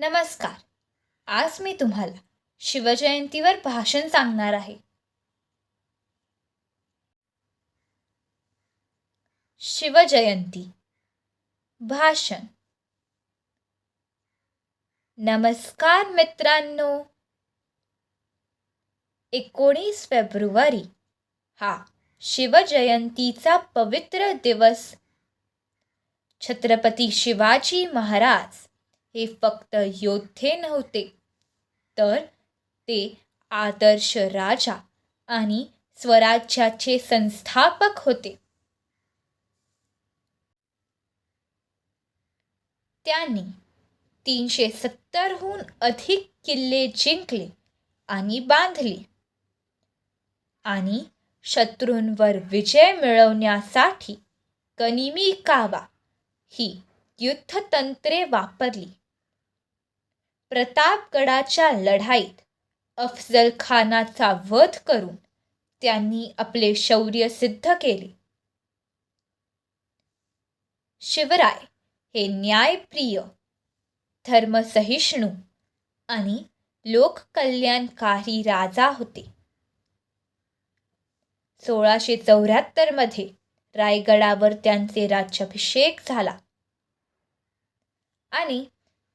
नमस्कार. आज मी तुम्हाला शिवजयंतीवर भाषण सांगणार आहे. शिवजयंती. भाषण. नमस्कार मित्रांनो. एकोणीस फेब्रुवारी हा शिवजयंतीचा पवित्र दिवस. छत्रपती शिवाजी महाराज हे फक्त योद्धे नव्हते तर ते आदर्श राजा आणि स्वराज्याचे संस्थापक होते. त्यांनी तीनशे सत्तरहून अधिक किल्ले जिंकले आणि बांधले. आणि शत्रूंवर विजय मिळवण्यासाठी गनिमी कावा ही युद्धतंत्रे वापरली. प्रतापगडाच्या लढाईत अफजल खानाचा वध करून त्यांनी आपले शौर्य सिद्ध केले. शिवराय हे न्यायप्रिय धर्मसहिष्णू आणि लोककल्याणकारी राजा होते. सोळाशे चौऱ्याहत्तरमध्ये रायगडावर त्यांचे राज्याभिषेक झाला. आणि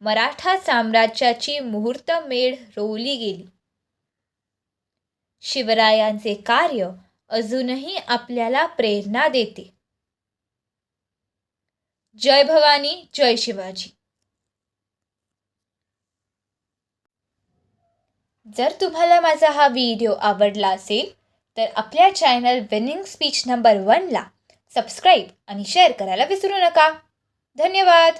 मराठा साम्राज्याची मुहूर्तमेढ रोवली गेली. शिवरायांचे कार्य अजूनही आपल्याला प्रेरणा देते. जय भवानी जय शिवाजी. जर तुम्हाला माझा हा व्हिडिओ आवडला असेल तर आपल्या चॅनल विनिंग स्पीच नंबर वनला सबस्क्राईब आणि शेअर करायला विसरू नका. धन्यवाद!